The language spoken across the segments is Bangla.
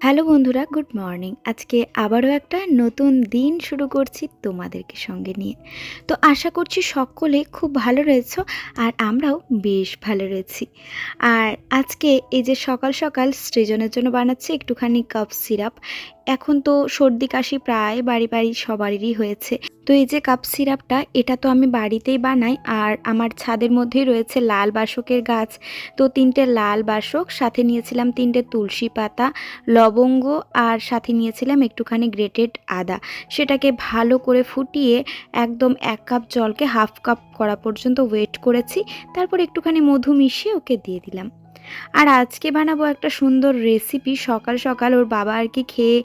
হ্যালো বন্ধুরা, গুড মর্নিং। আজকে আবারও একটা নতুন দিন শুরু করছি তোমাদেরকে সঙ্গে নিয়ে। তো আশা করছি সকলে খুব ভালো রয়েছো আর আমরাও বেশ ভালো রয়েছি। আর আজকে এই যে সকাল সকাল সৃজনের জন্য বানাচ্ছি একটুখানি কাপ সিরাপ। এখন তো সর্দি কাশি প্রায় বাড়ি বাড়ি সবারই হয়েছে। তো এই যে কাপ সিরাপটা, এটা তো আমি বাড়িতেই বানাই আর আমার ছাদের মধ্যেই রয়েছে লাল বাসকের গাছ। তো তিনটে লাল বাসক, সাথে নিয়েছিলাম তিনটে তুলসী পাতা লবঙ্গ আর সাথে নিয়েছিলাম একটুখানি গ্রেটেড আদা। সেটাকে ভালো করে ফুটিয়ে একদম এক কাপ জলকে হাফ কাপ করা পর্যন্ত ওয়েট করেছি। তারপর একটুখানি মধু মিশিয়ে ওকে দিয়ে দিলাম। আর আজকে বানাবো একটা সুন্দর রেসিপি সকাল সকাল ওর বাবা আর কি খেয়ে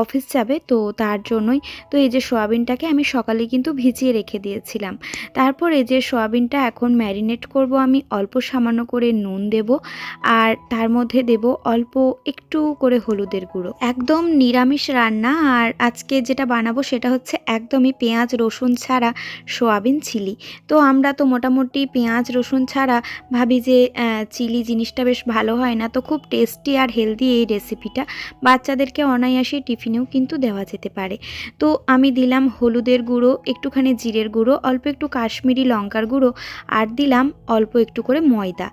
অফিস যাবে, তো তার জন্যই। তো এই যে সোয়াবিনটাকে আমি সকালে কিন্তু ভিজিয়ে রেখে দিয়েছিলাম। তারপর এই যে সোয়াবিনটা এখন ম্যারিনেট করব আমি, অল্প সামান্য করে নুন দেব আর তার মধ্যে দেব অল্প একটু করে হলুদের গুঁড়ো। একদম নিরামিষ রান্না আর আজকে যেটা বানাবো সেটা হচ্ছে একদমই পেঁয়াজ, রসুন ছাড়া সোয়াবিন চিলি। তো আমরা তো মোটামুটি পেঁয়াজ, রসুন ছাড়া ভাবি যে চিলি জিনিসটা বেশ ভালো হয় না, তো খুব টেস্টি আর হেলদি এই রেসিপিটা বাচ্চাদেরকে অনায়াসে টিফিনেও কিন্তু দেওয়া যেতে পারে। তো আমি দিলাম হলুদের গুঁড়ো, একটুখানি জিরের গুঁড়ো, অল্প একটু কাশ্মীরি লঙ্কার গুঁড়ো, আর দিলাম অল্প একটু করে ময়দা।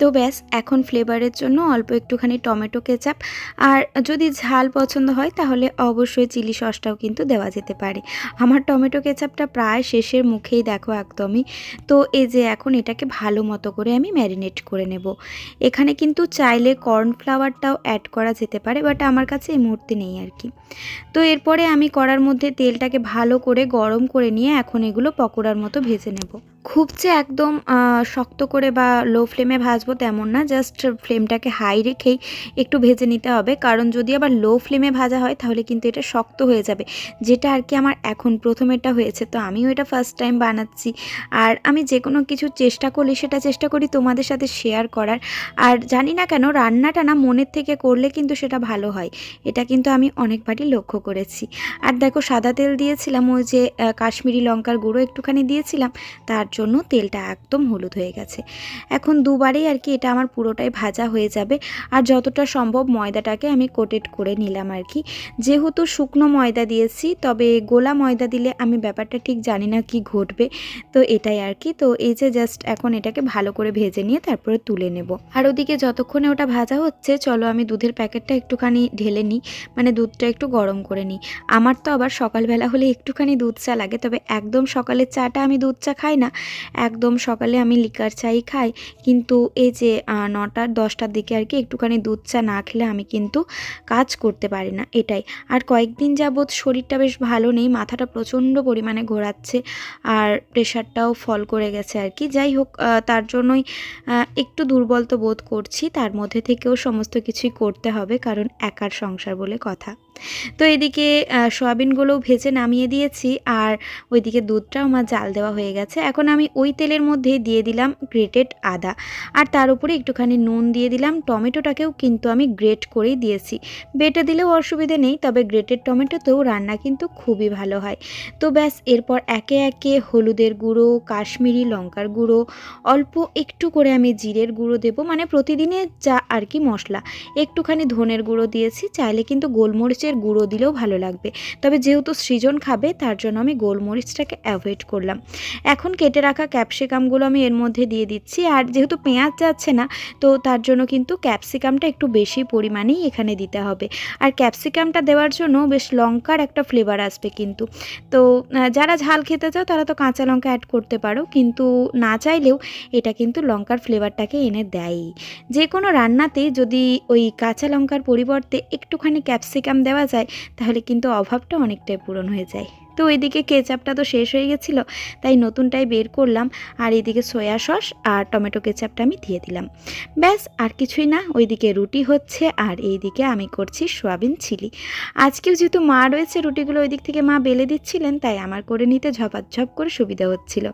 তো ব্যাস, এখন ফ্লেভারের জন্য অল্প একটুখানি টমেটো কেচাপ আর যদি ঝাল পছন্দ হয়, তাহলে অবশ্যই চিলি সসটাও কিন্তু দেওয়া যেতে পারে। আমার টমেটো কেচাপটা প্রায় শেষের মুখেই দেখো একদমই। তো এই যে এখন এটাকে ভালো মতো করে আমি ম্যারিনেট করে নেব। এখানে কিন্তু চাইলে কর্নফ্লাওয়ারটাও অ্যাড করা যেতে পারে বাট আমার কাছে এই মুহূর্তে নেই আর কি। তো এরপরে আমি কড়ার মধ্যে তেলটাকে ভালো করে গরম করে নিয়ে এখন এগুলো পকোড়ার মতো ভেজে নেব। খুব যে একদম শক্ত করে বা লো ফ্লেমে ভাজবো তেমন না জাস্ট ফ্লেমটাকে হাই রেখেই একটু ভেজে নিতে হবে। কারণ যদি আবার লো ফ্লেমে ভাজা হয়, তাহলে কিন্তু এটা শক্ত হয়ে যাবে। যেটা আর কি আমার এখন প্রথম এটা হয়েছে, তো আমিও এটা ফার্স্ট টাইম বানাচ্ছি। আর আমি যে কোনো কিছু চেষ্টা করলে, সেটা চেষ্টা করি তোমাদের সাথে শেয়ার করার। আর জানি না কেন, রান্নাটা না মনের থেকে করলে কিন্তু সেটা ভালো হয়। এটা কিন্তু আমি অনেকবারই লক্ষ্য করেছি। আর দেখো, সাদা তেল দিয়েছিলাম, ওই যে কাশ্মীরি লঙ্কার গুঁড়ো একটুখানি দিয়েছিলাম। তার জন্য তেলটা একদম হলুদ হয়ে গেছে। এখন দুবারেই আর কি এটা আমার পুরোটাই ভাজা হয়ে যাবে। আর যতটা সম্ভব ময়দাটাকে আমি কোটেড করে নিলাম আর কি। যেহেতু শুকনো ময়দা দিয়েছি, তবে গোলা ময়দা দিলে আমি ব্যাপারটা ঠিক জানি না কি ঘটবে। তো এটাই আর কি। তো এই যে জাস্ট এখন এটাকে ভালো করে ভেজে নিয়ে তারপরে তুলে নেব। আর ওদিকে যতক্ষণে ওটা ভাজা হচ্ছে, চলো আমি দুধের প্যাকেটটা একটুখানি ঢেলে নিই। মানে দুধটা একটু গরম করে নিই। আমার তো আবার সকালবেলা হলে একটুখানি দুধ চা লাগে, তবে একদম সকালের চাটা আমি দুধ চা খাই না। একদম সকালে আমি লিকার চাই খাই, কিন্তু এই যে নটার দশটার দিকে আর কি একটুখানি দুধ চা না খেলে আমি কিন্তু কাজ করতে পারি না, এটাই। আর কয়েকদিন যাবৎ শরীরটা বেশ ভালো নেই, মাথাটা প্রচণ্ড পরিমাণে ঘোরাচ্ছে আর প্রেশারটাও ফল করে গেছে আর কি। যাই হোক তার জন্যই একটু দুর্বল তো বোধ করছি, তার মধ্যে থেকেও সমস্ত কিছুই করতে হবে, কারণ একার সংসার বলে কথা। তো এদিকে সয়াবিনগুলোও ভেজে নামিয়ে দিয়েছি আর ওইদিকে দুধটাও আমার জাল দেওয়া হয়ে গেছে। এখন আমি ওই তেলের মধ্যে দিয়ে দিলাম গ্রেটেড আদা। আর তার উপরে একটুখানি নুন দিয়ে দিলাম। টমেটোটাকেও কিন্তু আমি গ্রেট করেই দিয়েছি। বেটে দিলেও অসুবিধে নেই, তবে গ্রেটেড টমেটোতেও রান্না কিন্তু খুবই ভালো হয়। তো ব্যাস, এরপর একে একে হলুদের গুঁড়ো, কাশ্মীরি লঙ্কার গুঁড়ো, অল্প একটু করে আমি জিরের গুঁড়ো দেবো। মানে প্রতিদিনের যা আর কি মশলা। একটুখানি ধনের গুঁড়ো দিয়েছি, চাইলে কিন্তু গোলমরিচ গোলমরিচের গুঁড়ো দিলেও ভালো লাগবে। তবে যেহেতু সৃজন খাবে, তার জন্য আমি গোলমরিচটাকে অ্যাভয়েড করলাম। এখন কেটে রাখা ক্যাপসিকামগুলো আমি এর মধ্যে দিয়ে দিচ্ছি। আর যেহেতু পেঁয়াজ যাচ্ছে না, তো তার জন্য কিন্তু ক্যাপসিকামটা একটু বেশি পরিমাণেই এখানে দিতে হবে। আর ক্যাপসিকামটা দেওয়ার জন্য বেশ লঙ্কার একটা ফ্লেভার আসবে কিন্তু। তো যারা ঝাল খেতে চাও, তারা তো কাঁচা লঙ্কা অ্যাড করতে পারো। কিন্তু না চাইলেও এটা কিন্তু লঙ্কার ফ্লেভারটাকে এনে দেয়ই। যে কোনো রান্নাতে যদি ওই কাঁচা লঙ্কার পরিবর্তে একটুখানি ক্যাপসিকাম দেওয়া দেওয়া যায় তাহলে কিন্তু অভাবটা অনেকটাই পূরণ হয়ে যায়। তো ওইদিকে কেচাপটা তো শেষ হয়ে গেছিল, তাই নতুনটাই বের করলাম। আর এদিকে সয়া সস আর টমেটো কেচাপটা আমি দিয়ে দিলাম। ব্যাস, আর কিছুই না, ওইদিকে রুটি হচ্ছে আর এইদিকে আমি করছি সোয়াবিন চিলি। আজকেও যেহেতু মা রয়েছে, রুটিগুলো ওই দিক থেকে মা বেলে দিচ্ছিলেন, তাই আমার করে নিতে ঝপাঝপ করে সুবিধা হচ্ছিল।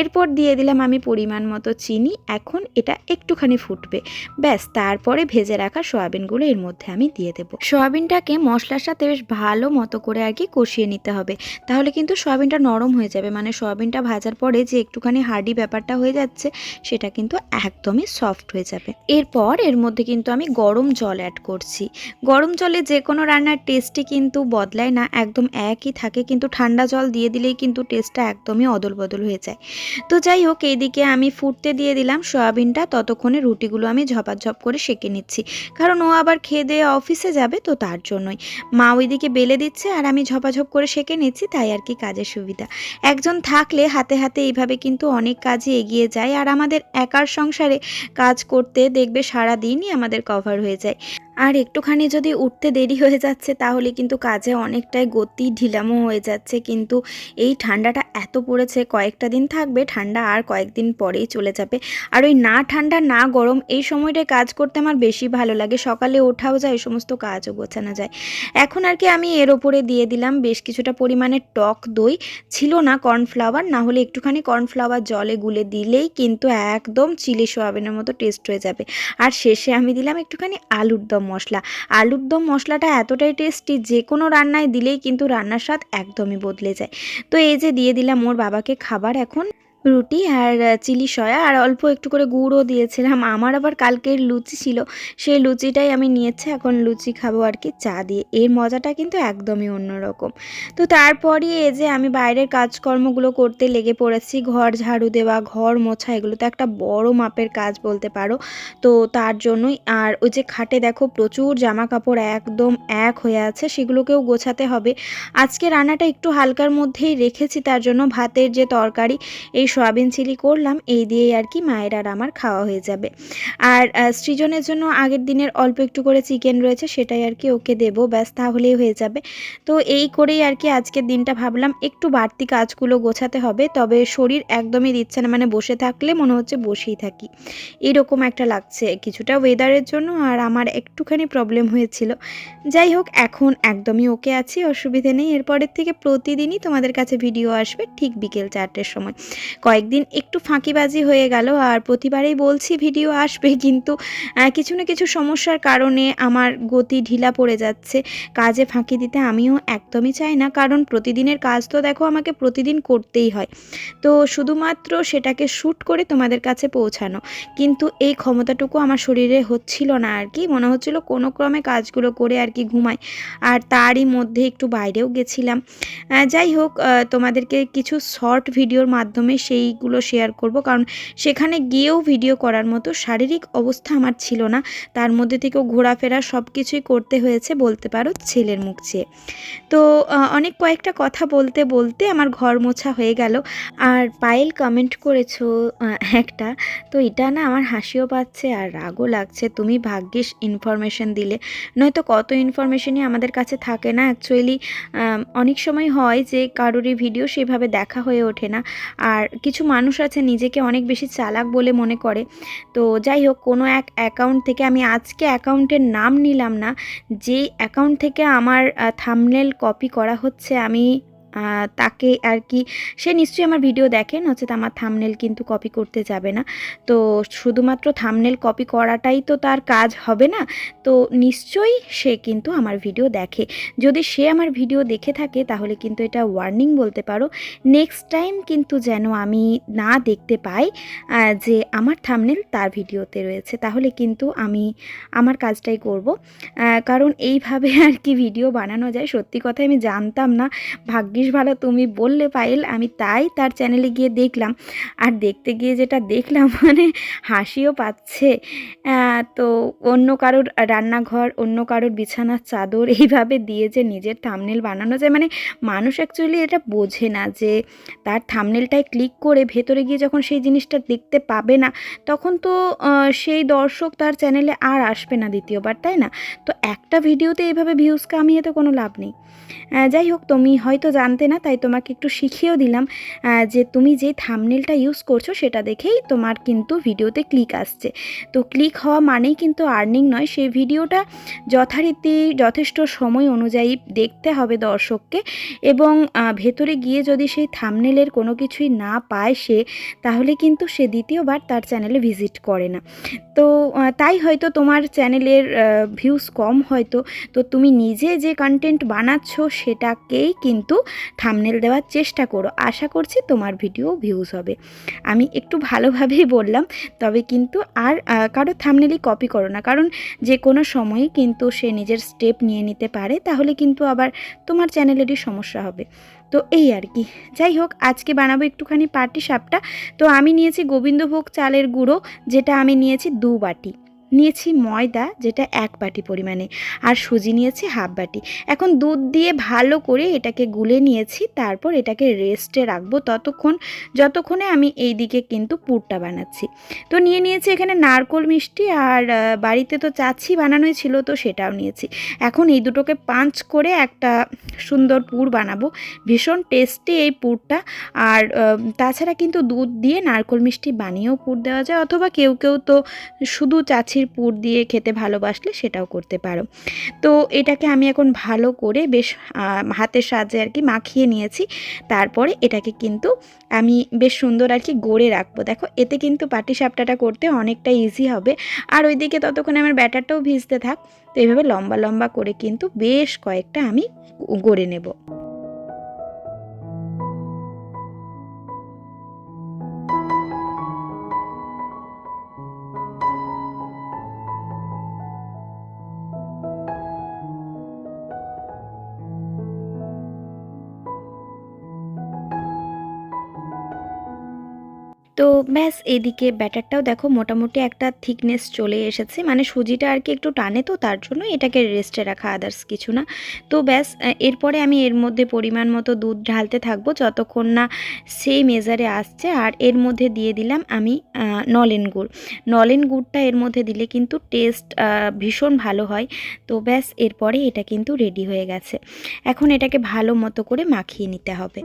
এরপর দিয়ে দিলাম আমি পরিমাণ মতো চিনি, এখন এটা একটুখানি ফুটবে। ব্যাস, তারপরে ভেজে রাখা সোয়াবিনগুলো এর মধ্যে আমি দিয়ে দেবো। সোয়াবিনটাকে মশলার সাথে বেশ ভালো মতো করে আর কি কষিয়ে নিতে হবে। তাহলে কিন্তু সয়াবিনটা নরম হয়ে যাবে। মানে সয়াবিনটা ভাজার পরে যে একটুখানি হার্ডি ব্যাপারটা হয়ে যাচ্ছে, সেটা কিন্তু একদমই সফট হয়ে যাবে। এরপর এর মধ্যে কিন্তু আমি গরম জল অ্যাড করছি। গরম জলে যে কোনো রান্নার টেস্টই কিন্তু বদলায় না, একদম একই থাকে। কিন্তু ঠান্ডা জল দিয়ে দিলেই কিন্তু টেস্টটা একদমই অদল বদল হয়ে যায়। তো যাই হোক, এইদিকে আমি ফুটতে দিয়ে দিলাম সয়াবিনটা। ততক্ষণে রুটিগুলো আমি ঝপাঝপ করে সেঁকে নিচ্ছি। কারণ ও আবার খেয়ে অফিসে যাবে, তো তার জন্যই। মা ওইদিকে বেলে দিচ্ছে আর আমি ঝপাঝপ করে সেঁকে নিচ্ছি। তাই আর কি কাজের সুবিধা। একজন থাকলে হাতে হাতে এইভাবে কিন্তু অনেক কাজই এগিয়ে যায়। আর আমাদের একার সংসারে কাজ করতে দেখবে সারা দিনই আমাদের কভার হয়ে যায়। আর একটুখানি যদি উঠতে দেরি হয়ে যাচ্ছে, তাহলে কিন্তু কাজে অনেকটাই গতি ঢিলামো হয়ে যাচ্ছে। কিন্তু এই ঠান্ডাটা এত পড়েছে, কয়েকটা দিন থাকবে, ঠান্ডা আর কয়েকদিন পরেই চলে যাবে। আর ওই না ঠান্ডা, না গরম, এই সময়টায় কাজ করতে আমার বেশি ভালো লাগে। সকালে ওঠাও যায়, এই সমস্ত কাজও গোছানো যায়। এখন আর কি আমি এর ওপরে দিয়ে দিলাম বেশ কিছুটা পরিমাণে টক দই। ছিল না কর্নফ্লাওয়ার, না হলে একটুখানি কর্নফ্লাওয়ার জলে গুলে দিলেই কিন্তু একদম চিলি সোয়াবিনের মতো টেস্ট হয়ে যাবে। আর শেষে আমি দিলাম একটুখানি আলুর দম মশলা। আলুর দম মশলাটা এতটাই টেস্টি যে কোনো রান্নায় দিলেই কিন্তু রান্নার স্বাদ একদমই বদলে যায়। তো এই যে দিয়ে দিলাম ওর বাবাকে খাবার এখন। রুটি আর চিলি সয়া। আর অল্প একটু করে গুড়ও দিয়েছিলাম। আমার আবার কালকের লুচি ছিল। সেই লুচিটাই আমি নিয়েছি। এখন লুচি খাব আর কি চা দিয়ে। এর মজাটা কিন্তু একদমই অন্যরকম। তো তারপরই এই যে আমি বাইরের কাজকর্মগুলো করতে লেগে পড়েছি। ঘর ঝাড়ু দেওয়া, ঘর মোছা, এগুলো তো একটা বড় মাপের কাজ বলতে পারো। তো তার জন্যই। আর ওই যে খাটে দেখো প্রচুর জামা কাপড় একদম এক হয়ে আছে। সেগুলোকেও গোছাতে হবে। আজকে রান্নাটা একটু হালকার মধ্যেই রেখেছি। তার জন্য ভাতের যে তরকারি, এই সয়াবিন চিলি করলাম, এই দিয়েই আর কি মায়ের আর আমার খাওয়া হয়ে যাবে। আর সৃজনের জন্য আগের দিনের অল্প একটু করে চিকেন রয়েছে, সেটাই আর কি ওকে দেবো, ব্যাস তাহলেই হয়ে যাবে। তো এই করেই আর কি আজকের দিনটা ভাবলাম, একটু বাড়তি কাজগুলো গোছাতে হবে, তবে শরীর একদমই দিচ্ছে না মানে বসে থাকলে মনে হচ্ছে বসেই থাকি। এরকম একটা লাগছে, কিছুটা ওয়েদারের জন্য আর আমার একটুখানি প্রবলেম হয়েছিল। যাই হোক, এখন একদমই ওকে আছি, অসুবিধে নেই। এরপরের থেকে প্রতিদিনই তোমাদের কাছে ভিডিও আসবে, ঠিক বিকেল চারটের সময়। কয়েকদিন একটু ফাঁকিবাজি হয়ে গেল আর প্রতিবারেই বলছি ভিডিও আসবে, কিন্তু কিছু না কিছু সমস্যার কারণে আমার গতি ঢিলা পড়ে যাচ্ছে। কাজে ফাঁকি দিতে আমিও একদমই চাই না, কারণ প্রতিদিনের কাজ তো দেখো আমাকে প্রতিদিন করতেই হয়। তো শুধুমাত্র সেটাকে শ্যুট করে তোমাদের কাছে পৌঁছানো। কিন্তু এই ক্ষমতাটুকু আমার শরীরে হচ্ছিল না আর কি, মনে হচ্ছিল কোনো ক্রমে কাজগুলো করে আর কি ঘুমাই। আর তারই মধ্যে একটু বাইরেও গেছিলাম। যাই হোক তোমাদেরকে কিছু শর্ট ভিডিওর মাধ্যমে সেইগুলো শেয়ার করব। কারণ সেখানে গিয়েও ভিডিও করার মতো শারীরিক অবস্থা আমার ছিল না। তার মধ্যে থেকেও ঘোরাফেরা সব কিছুই করতে হয়েছে বলতে পারো ছেলের মুখ চেয়ে। তো অনেক কয়েকটা কথা বলতে বলতে আমার ঘর মোছা হয়ে গেল। আর পায়েল কমেন্ট করেছ একটা। তো এটা না আমার হাসিও পাচ্ছে আর রাগও লাগছে। তুমি ভাগ্যিস ইনফরমেশন দিলে। নয়তো কত ইনফরমেশনই আমাদের কাছে থাকে না। অ্যাকচুয়ালি অনেক সময় হয় যে কারোরই ভিডিও সেভাবে দেখা হয়ে ওঠে না। আর কিছু মানুষ আছে নিজেকে অনেক বেশি চালাক বলে মনে করে। তো যাই হোক, কোনো এক অ্যাকাউন্ট থেকে আমি আজকে অ্যাকাউন্টের নাম নিলাম না। যেই অ্যাকাউন্ট থেকে আমার থামনেল কপি করা হচ্ছে, আমি তাকে আর কি, সে নিশ্চয়ই আমার ভিডিও দেখে নচেত আমার থামনেল কিন্তু কপি করতে যাবে না। তো শুধুমাত্র থামনেল কপি করাটাই তো তার কাজ হবে না। তো নিশ্চয়ই সে কিন্তু আমার ভিডিও দেখে। যদি সে আমার ভিডিও দেখে থাকে, তাহলে কিন্তু এটা ওয়ার্নিং বলতে পারো। নেক্সট টাইম কিন্তু যেন আমি না দেখতে পাই যে আমার থামনেল তার ভিডিওতে রয়েছে, তাহলে কিন্তু আমি আমার কাজটাই করব। কারণ এইভাবে আর কি ভিডিও বানানো যায়। সত্যি কথা আমি জানতাম না। ভাগ্যিস ভালো তুমি বললে পাইল আমি তাই তার চ্যানেলে গিয়ে দেখলাম। আর দেখতে গিয়ে যেটা দেখলাম মানে হাসিও পাচ্ছে। তো অন্য কারোর রান্নাঘর, অন্য কারোর বিছানার চাদর এইভাবে দিয়ে যে নিজের থামনেল বানানো যায় মানে মানুষ অ্যাকচুয়ালি এটা বোঝে না যে তার থামনেলটায় ক্লিক করে ভেতরে গিয়ে যখন সেই জিনিসটা দেখতে পাবে না, তখন তো সেই দর্শক তার চ্যানেলে আর আসবে না দ্বিতীয়বার, তাই না? তো একটা ভিডিওতে এইভাবে ভিউজ কামিয়ে তো কোনো লাভ নেই। যাই হোক, তুমি হয়তো জানতে না, তাই তোমাকে একটু শিখিয়েও দিলাম যে তুমি যে থামনেলটা ইউজ করছ সেটা দেখেই তোমার কিন্তু ভিডিওতে ক্লিক আসছে। তো ক্লিক হওয়া মানেই কিন্তু আর্নিং নয়, সেই ভিডিওটা যথারীতি যথেষ্ট সময় অনুযায়ী দেখতে হবে দর্শককে এবং ভেতরে গিয়ে যদি সেই থামনেলের কোনো কিছুই না পায় সে, তাহলে কিন্তু সে দ্বিতীয়বার তার চ্যানেলে ভিজিট করে না। তো তাই হয়তো তোমার চ্যানেলের ভিউজ কম হয়তো, তো তুমি নিজে যে কন্টেন্ট বানাচ্ছ সেটাকেই কিন্তু থামনেল দেওয়ার চেষ্টা করো। আশা করছি তোমার ভিডিও ভিউজ হবে। আমি একটু ভালোভাবেই বললাম, তবে কিন্তু আর কারও থামনেলই কপি করো না। কারণ যে কোনো সময়ই কিন্তু সে নিজের স্টেপ নিয়ে নিতে পারে, তাহলে কিন্তু আবার তোমার চ্যানেলেরই সমস্যা হবে। তো এই আর কি। যাই হোক, আজকে বানাবো একটুখানি পাটি সাপটা। তো আমি নিয়েছি গোবিন্দভোগ চালের গুঁড়ো, যেটা আমি নিয়েছি দু বাটি। নিয়েছি ময়দা, যেটা এক বাটি পরিমাণে, আর সুজি নিয়েছি হাফ বাটি। এখন দুধ দিয়ে ভালো করে এটাকে গুলে নিয়েছি, তারপর এটাকে রেস্টে রাখব ততক্ষণ, যতক্ষণে আমি এই দিকে কিন্তু পুরটা বানাচ্ছি। তো নিয়ে নিয়েছি এখানে নারকোল মিষ্টি, আর বাড়িতে তো চাচ্ছি বানানোই ছিল, তো সেটাও নিয়েছি। এখন এই দুটোকে পাঁচ করে একটা সুন্দর পুর বানাবো। ভীষণ টেস্টি এই পুরটা, আর তাছাড়া কিন্তু দুধ দিয়ে নারকোল মিষ্টি বানিয়েও পুর দেওয়া যায়, অথবা কেউ কেউ তো শুধু চাছির পুর দিয়ে খেতে ভালোবাসলে সেটাও করতে পারো। তো এটাকে আমি এখন ভালো করে বেশ হাতের সাহায্যে আর কি মাখিয়ে নিয়েছি। তারপরে এটাকে কিন্তু আমি বেশ সুন্দর আর কি গড়ে রাখব। দেখো, এতে কিন্তু পাটি সাপটাটা করতে অনেকটা ইজি হবে। আর ওইদিকে ততক্ষণে আমার ব্যাটারটাও ভিজতে থাক। তো এইভাবে লম্বা লম্বা করে কিন্তু বেশ কয়েকটা আমি গড়ে নেব। তো ব্যাস, এদিকে ব্যাটারটাও দেখো মোটামুটি একটা থিকনেস চলে এসেছে। মানে সুজিটা আর কি একটু টানে তো, তার জন্য এটাকে রেস্টে রাখা আদার্স কিছু না। তো ব্যাস এরপরে আমি এর মধ্যে পরিমাণ মতো দুধ ঢালতে থাকব, যতক্ষণ না সেই মেজারে আসছে। আর এর মধ্যে দিয়ে দিলাম আমি নলেন গুড়। নলেন গুড়টা এর মধ্যে দিলে কিন্তু টেস্ট ভীষণ ভালো হয়। তো ব্যাস, এরপরে এটা কিন্তু রেডি হয়ে গেছে। এখন এটাকে ভালো মতো করে মাখিয়ে নিতে হবে।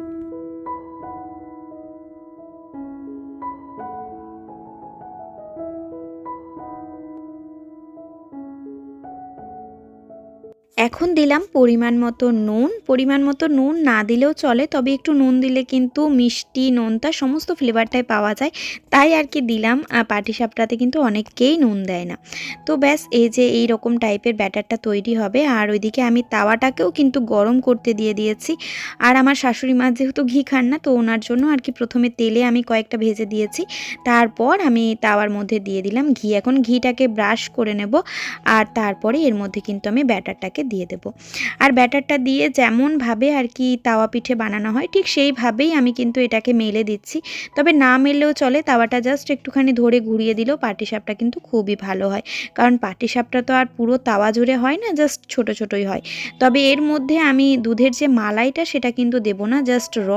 এখন দিলাম পরিমাণ মতো নুন। পরিমাণ মতো নুন না দিলেও চলে, তবে একটু নুন দিলে কিন্তু মিষ্টি, নোনতা সমস্ত ফ্লেভারটাই পাওয়া যায়। তাই আর কি দিলাম পাটিসাপটাতে কিন্তু অনেককেই নুন দেয় না। তো ব্যাস, এই যে এই রকম টাইপের ব্যাটারটা তৈরি হবে। আর ওইদিকে আমি তাওয়াটাকেও কিন্তু গরম করতে দিয়ে দিয়েছি। আর আমার শাশুড়ি মা যেহেতু ঘি খান না, তো ওনার জন্য আর কি প্রথমে তেলে আমি কয়েকটা ভেজে দিয়েছি। তারপর আমি তাওয়ার মধ্যে দিয়ে দিলাম ঘি। এখন ঘিটাকে ব্রাশ করে নেব। আর তারপরে এর মধ্যে কিন্তু আমি ব্যাটারটাকে দিয়ে দেব। আর ব্যাটারটা দিয়ে যেমনভাবে আর কি তাওয়া পিঠে বানানো হয়, ঠিক সেইভাবেই আমি কিন্তু এটাকে মেলে দিচ্ছি। তবে না মেললেও চলে, তাওয়াটা জাস্ট একটুখানি ধরে ঘুরিয়ে দিলেও পাটিসাপটা কিন্তু খুবই ভালো হয়। কারণ পাটিসাপটা তো আর পুরো তাওয়া জুড়ে হয় না জাস্ট ছোট ছোটই হয়। তবে এর মধ্যে আমি দুধের যে মালাইটা সেটা কিন্তু দেব না জাস্ট র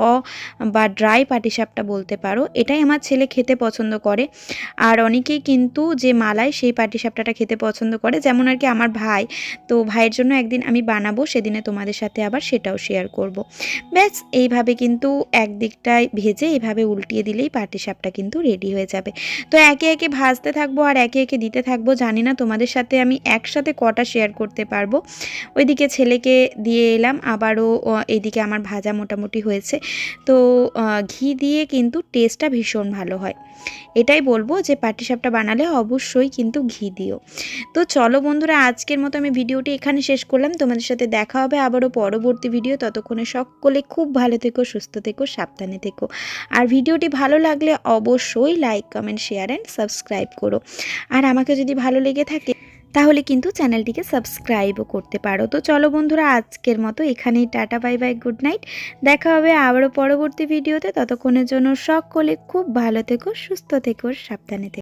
বা ড্রাই পাটিসাপটা বলতে পারো। এটাই আমার ছেলে খেতে পছন্দ করে। আর অনেকেই কিন্তু যে মালাই সেই পাটিসাপটাটা খেতে পছন্দ করে। যেমন আর কি আমার ভাই, তো ভাইয়ের জন্য একদিন আমি বানাবো সেদিনে তোমাদের সাথে আবার সেটাও শেয়ার করব। ব্যাস এইভাবে কিন্তু একদিকটায় ভেজে এইভাবে উল্টিয়ে দিলেই পাটিসাপটা কিন্তু রেডি হয়ে যাবে। তো একে একে ভাজতে থাকব আর একে একে দিতে থাকব জানি না তোমাদের সাথে আমি একসাথে কটা শেয়ার করতে পারব। ওইদিকে ছেলেকে দিয়ে এলাম আবারও আহ, এইদিকে আমার ভাজা মোটামুটি হয়েছে। তো ঘি দিয়ে কিন্তু টেস্টটা ভীষণ ভালো হয়। এটাই বলব যে পাটিসাপটা বানালে অবশ্যই কিন্তু ঘি দিও। তো চলো বন্ধুরা আজকের মতো আমি ভিডিওটি এখানে শেষ করলাম। তোমাদের সাথে দেখা হবে আবারও পরবর্তী ভিডিও ততক্ষণে সকলে খুব ভালো থেকো, সুস্থ থেকো, সাবধানে থেকো। আর ভিডিওটি ভালো লাগলে অবশ্যই like comment share and subscribe করো। আর আমাকে যদি ভালো লেগে থাকে, তাহলে কিন্তু চ্যানেলটিকে সাবস্ক্রাইবও করতে পারো। তো চলো বন্ধুরা, আজকের মতো এখানেই tata bye bye good night দেখা হবে আবারও পরবর্তী ভিডিওতে ততক্ষণের জন্য সকলে খুব ভালো থেকো, সুস্থ থেকো, সাবধানে থেকো।